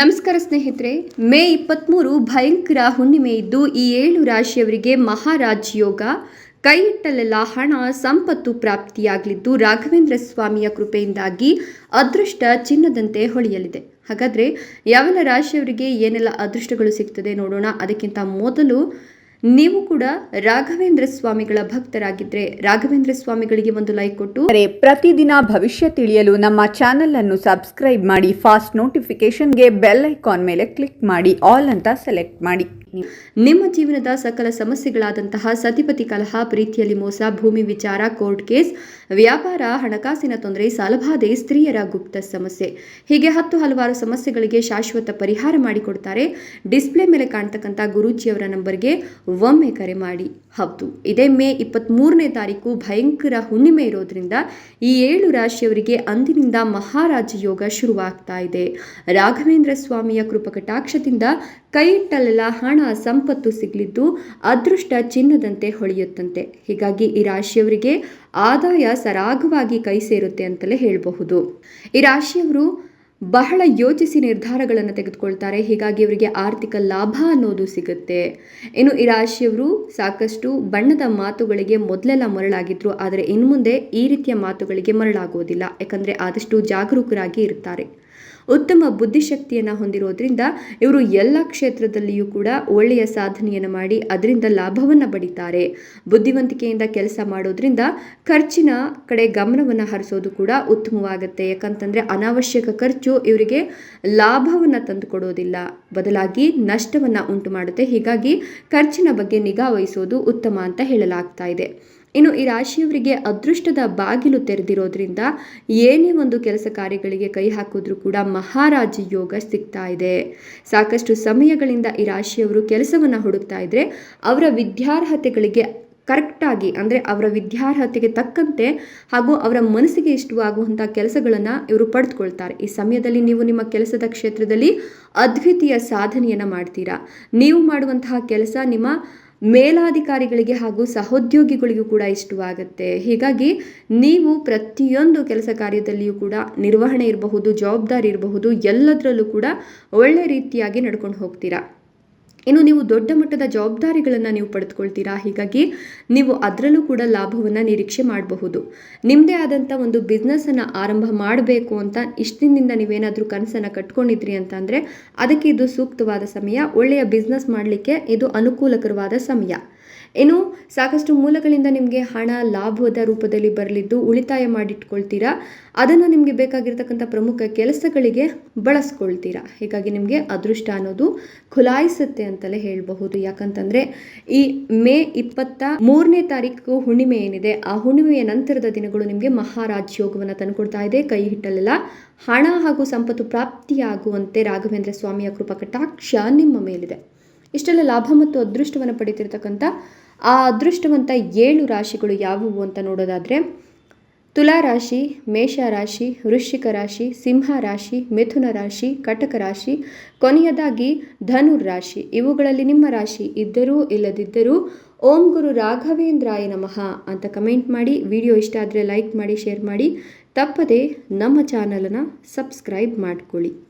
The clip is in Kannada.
ನಮಸ್ಕಾರ ಸ್ನೇಹಿತರೆ, ಮೇ ಇಪ್ಪತ್ತ್ಮೂರು ಭಯಂಕರ ಹುಣ್ಣಿಮೆ ಇದ್ದು ಈ ಏಳು ರಾಶಿಯವರಿಗೆ ಮಹಾರಾಜ್ ಯೋಗ ಕೈ ಇಟ್ಟಲೆಲ್ಲ ಹಣ, ಸಂಪತ್ತು ಪ್ರಾಪ್ತಿಯಾಗಲಿದ್ದು ರಾಘವೇಂದ್ರ ಸ್ವಾಮಿಯ ಕೃಪೆಯಿಂದಾಗಿ ಅದೃಷ್ಟ ಚಿನ್ನದಂತೆ ಹೊಳೆಯಲಿದೆ. ಹಾಗಾದರೆ ಯಾವೆಲ್ಲ ರಾಶಿಯವರಿಗೆ ಏನೆಲ್ಲ ಅದೃಷ್ಟಗಳು ಸಿಗ್ತದೆ ನೋಡೋಣ. ಅದಕ್ಕಿಂತ ಮೊದಲು ನೀವು ಕೂಡ ರಾಘವೇಂದ್ರ ಸ್ವಾಮಿಗಳ ಭಕ್ತರಾಗಿದ್ರೆ ರಾಘವೇಂದ್ರ ಸ್ವಾಮಿಗಳಿಗೆ ಒಂದು ಲೈಕ್ ಕೊಟ್ಟು. ಪ್ರತಿದಿನ ಭವಿಷ್ಯ ತಿಳಿಯಲು ನಮ್ಮ ಚಾನೆಲ್ ಅನ್ನು ಸಬ್ಸ್ಕ್ರೈಬ್ ಮಾಡಿ ಫಾಸ್ಟ್ ನೋಟಿಫಿಕೇಶನ್ಗೆ ಬೆಲ್ ಐಕಾನ್ ಮೇಲೆ ಕ್ಲಿಕ್ ಮಾಡಿ ಆಲ್ ಅಂತ ಸೆಲೆಕ್ಟ್ ಮಾಡಿ. ನಿಮ್ಮ ಜೀವನದ ಸಕಲ ಸಮಸ್ಯೆಗಳಾದಂತಹ ಸತಿಪತಿ ಕಲಹ ಪ್ರೀತಿಯಲ್ಲಿ ಮೋಸ ಭೂಮಿ ವಿಚಾರ ಕೋರ್ಟ್ ಕೇಸ್ ವ್ಯಾಪಾರ ಹಣಕಾಸಿನ ತೊಂದರೆ ಸಾಲಬಾಧೆ ಸ್ತ್ರೀಯರ ಗುಪ್ತ ಸಮಸ್ಯೆ. ಹೀಗೆ ಹತ್ತು ಹಲವಾರು ಸಮಸ್ಯೆಗಳಿಗೆ ಶಾಶ್ವತ ಪರಿಹಾರ ಮಾಡಿಕೊಡ್ತಾರೆ. ಡಿಸ್ಪ್ಲೇ ಮೇಲೆ ಕಾಣ್ತಕ್ಕಂಥ ಗುರೂಜಿಯವರ ನಂಬರ್ಗೆ ಒಮ್ಮೆ ಕರೆ ಮಾಡಿ ಹೌದು. ಇದೇ ಮೇ ಇಪ್ಪತ್ತ್ಮೂರನೇ ತಾರೀಕು ಭಯಂಕರ ಹುಣ್ಣಿಮೆ ಇರೋದ್ರಿಂದ ಈ ಏಳು ರಾಶಿಯವರಿಗೆ ಅಂದಿನಿಂದ ಮಹಾರಾಜ ಯೋಗ ಶುರುವಾಗ್ತಾ ಇದೆ. ರಾಘವೇಂದ್ರ ಸ್ವಾಮಿಯ ಕೃಪಕಟಾಕ್ಷದಿಂದ ಕೈ ಇಟ್ಟಲ್ಲೆಲ್ಲ ಹಣ, ಸಂಪತ್ತು ಸಿಗಲಿದ್ದು ಅದೃಷ್ಟ ಚಿನ್ನದಂತೆ ಹೊಳೆಯುತ್ತಂತೆ. ಹೀಗಾಗಿ ಈ ರಾಶಿಯವರಿಗೆ ಆದಾಯ ಸರಾಗವಾಗಿ ಕೈ ಸೇರುತ್ತೆ ಅಂತಲೇ ಹೇಳಬಹುದು. ಈ ರಾಶಿಯವರು ಬಹಳ ಯೋಚಿಸಿ ನಿರ್ಧಾರಗಳನ್ನು ತೆಗೆದುಕೊಳ್ತಾರೆ. ಹೀಗಾಗಿ ಇವರಿಗೆ ಆರ್ಥಿಕ ಲಾಭ ಅನ್ನೋದು ಸಿಗುತ್ತೆ. ಇನ್ನು ಈ ರಾಶಿಯವರು ಸಾಕಷ್ಟು ಬಣ್ಣದ ಮಾತುಗಳಿಗೆ ಮೊದಲೆಲ್ಲ ಮರಳಾಗಿದ್ರು. ಆದರೆ ಇನ್ನು ಮುಂದೆ ಈ ರೀತಿಯ ಮಾತುಗಳಿಗೆ ಮರಳಾಗುವುದಿಲ್ಲ. ಯಾಕಂದರೆ ಆದಷ್ಟು ಜಾಗರೂಕರಾಗಿ ಇರ್ತಾರೆ. ಉತ್ತಮ ಬುದ್ಧಿಶಕ್ತಿಯನ್ನು ಹೊಂದಿರೋದ್ರಿಂದ ಇವರು ಎಲ್ಲ ಕ್ಷೇತ್ರದಲ್ಲಿಯೂ ಕೂಡ ಒಳ್ಳೆಯ ಸಾಧನೆಯನ್ನು ಮಾಡಿ ಅದರಿಂದ ಲಾಭವನ್ನು ಪಡಿತಾರೆ. ಬುದ್ಧಿವಂತಿಕೆಯಿಂದ ಕೆಲಸ ಮಾಡೋದ್ರಿಂದ ಖರ್ಚಿನ ಕಡೆ ಗಮನವನ್ನು ಹರಿಸೋದು ಕೂಡ ಉತ್ತಮವಾಗುತ್ತೆ. ಯಾಕಂತಂದರೆ ಅನಾವಶ್ಯಕ ಖರ್ಚು ಇವರಿಗೆ ಲಾಭವನ್ನು ತಂದುಕೊಡೋದಿಲ್ಲ. ಬದಲಾಗಿ ನಷ್ಟವನ್ನು ಉಂಟು ಮಾಡುತ್ತೆ ಹೀಗಾಗಿ ಖರ್ಚಿನ ಬಗ್ಗೆ ನಿಗಾ ವಹಿಸೋದು ಉತ್ತಮ ಅಂತ ಹೇಳಲಾಗ್ತಾ ಇದೆ. ಇನ್ನು ಈ ರಾಶಿಯವರಿಗೆ ಅದೃಷ್ಟದ ಬಾಗಿಲು ತೆರೆದಿರೋದ್ರಿಂದ ಏನೇ ಒಂದು ಕೆಲಸ ಕಾರ್ಯಗಳಿಗೆ ಕೈ ಹಾಕಿದ್ರೂ ಕೂಡ ಮಹಾರಾಜ ಯೋಗ ಸಿಗ್ತಾ ಇದೆ. ಸಾಕಷ್ಟು ಸಮಯಗಳಿಂದ ಈ ರಾಶಿಯವರು ಕೆಲಸವನ್ನು ಹುಡುಕ್ತಾ ಇದ್ರೆ ಅವರ ವಿದ್ಯಾರ್ಹತೆಗಳಿಗೆ ಕರೆಕ್ಟಾಗಿ ಅಂದರೆ ಅವರ ವಿದ್ಯಾರ್ಹತೆಗೆ ತಕ್ಕಂತೆ ಹಾಗೂ ಅವರ ಮನಸ್ಸಿಗೆ ಇಷ್ಟವಾಗುವಂಥ ಕೆಲಸಗಳನ್ನು ಇವರು ಪಡೆದುಕೊಳ್ತಾರೆ. ಈ ಸಮಯದಲ್ಲಿ ನೀವು ನಿಮ್ಮ ಕೆಲಸದ ಕ್ಷೇತ್ರದಲ್ಲಿ ಅದ್ವಿತೀಯ ಸಾಧನೆಯನ್ನು ಮಾಡ್ತೀರಾ. ನೀವು ಮಾಡುವಂತಹ ಕೆಲಸ ನಿಮ್ಮ ಮೇಲಾಧಿಕಾರಿಗಳಿಗೆ ಹಾಗೂ ಸಹೋದ್ಯೋಗಿಗಳಿಗೂ ಕೂಡ ಇಷ್ಟವಾಗುತ್ತೆ. ಹೀಗಾಗಿ ನೀವು ಪ್ರತಿಯೊಂದು ಕೆಲಸ ಕಾರ್ಯದಲ್ಲಿಯೂ ಕೂಡ ನಿರ್ವಹಣೆ ಇರಬಹುದು, ಜವಾಬ್ದಾರಿ ಇರಬಹುದು, ಎಲ್ಲದರಲ್ಲೂ ಕೂಡ ಒಳ್ಳೆ ರೀತಿಯಾಗಿ ನಡ್ಕೊಂಡು ಹೋಗ್ತೀರಾ? ಇನ್ನು ನೀವು ದೊಡ್ಡ ಮಟ್ಟದ ಜವಾಬ್ದಾರಿಗಳನ್ನು ನೀವು ಪಡೆದುಕೊಳ್ತೀರಾ? ಹೀಗಾಗಿ ನೀವು ಅದರಲ್ಲೂ ಕೂಡ ಲಾಭವನ್ನು ನಿರೀಕ್ಷೆ ಮಾಡಬಹುದು. ನಿಮ್ಮದೇ ಆದಂಥ ಒಂದು ಬಿಸ್ನೆಸ್ಸನ್ನು ಆರಂಭ ಮಾಡಬೇಕು ಅಂತ ಇಷ್ಟಿನಿಂದ ನೀವೇನಾದರೂ ಕನಸನ್ನು ಕಟ್ಕೊಂಡಿದ್ರಿ ಅಂತಂದರೆ ಅದಕ್ಕೆ ಇದು ಸೂಕ್ತವಾದ ಸಮಯ, ಒಳ್ಳೆಯ ಬಿಸ್ನೆಸ್ ಮಾಡಲಿಕ್ಕೆ ಇದು ಅನುಕೂಲಕರವಾದ ಸಮಯ. ಇನ್ನು ಸಾಕಷ್ಟು ಮೂಲಗಳಿಂದ ನಿಮಗೆ ಹಣ ಲಾಭದ ರೂಪದಲ್ಲಿ ಬರಲಿದ್ದು ಉಳಿತಾಯ ಮಾಡಿಟ್ಕೊಳ್ತೀರಾ? ಅದನ್ನು ನಿಮಗೆ ಬೇಕಾಗಿರ್ತಕ್ಕಂಥ ಪ್ರಮುಖ ಕೆಲಸಗಳಿಗೆ ಬಳಸ್ಕೊಳ್ತೀರಾ? ಹೀಗಾಗಿ ನಿಮಗೆ ಅದೃಷ್ಟ ಅನ್ನೋದು ಖುಲಾಯಿಸುತ್ತೆ ಅಂತಲೇ ಹೇಳಬಹುದು. ಯಾಕಂತಂದರೆ, ಈ ಮೇ ಇಪ್ಪತ್ತ ಮೂರನೇ ತಾರೀಕು ಹುಣ್ಣಿಮೆ ಏನಿದೆ, ಆ ಹುಣ್ಣಿಮೆಯ ನಂತರದ ದಿನಗಳು ನಿಮಗೆ ಮಹಾರಾಜ್ ಯೋಗವನ್ನು ತಂದುಕೊಡ್ತಾ ಇದೆ. ಕೈ ಹಿಟ್ಟಲೆಲ್ಲ ಹಣ ಹಾಗೂ ಸಂಪತ್ತು ಪ್ರಾಪ್ತಿಯಾಗುವಂತೆ ರಾಘವೇಂದ್ರ ಸ್ವಾಮಿಯ ಕೃಪಾ ಕಟಾಕ್ಷ ನಿಮ್ಮ ಮೇಲಿದೆ. ಇಷ್ಟೆಲ್ಲ ಲಾಭ ಮತ್ತು ಅದೃಷ್ಟವನ್ನು ಪಡಿತಿರ್ತಕ್ಕಂಥ ಆ ಅದೃಷ್ಟವಂತ ಏಳು ರಾಶಿಗಳು ಯಾವುವು ಅಂತ ನೋಡೋದಾದರೆ, ತುಲಾ ರಾಶಿ, ಮೇಷ ರಾಶಿ, ವೃಶ್ಚಿಕ ರಾಶಿ, ಸಿಂಹ ರಾಶಿ, ಮಿಥುನ ರಾಶಿ, ಕಟಕ ರಾಶಿ, ಕೊನೆಯದಾಗಿ ಧನುರ್ ರಾಶಿ. ಇವುಗಳಲ್ಲಿ ನಿಮ್ಮ ರಾಶಿ ಇದ್ದರೂ ಇಲ್ಲದಿದ್ದರೂ ಓಂ ಗುರು ರಾಘವೇಂದ್ರಾಯ ನಮಃ ಅಂತ ಕಮೆಂಟ್ ಮಾಡಿ, ವಿಡಿಯೋ ಇಷ್ಟ ಆದರೆ ಲೈಕ್ ಮಾಡಿ, ಶೇರ್ ಮಾಡಿ. ತಪ್ಪದೆ ನಮ್ಮ ಚಾನಲನ್ನು ಸಬ್ಸ್ಕ್ರೈಬ್ ಮಾಡಿಕೊಳ್ಳಿ.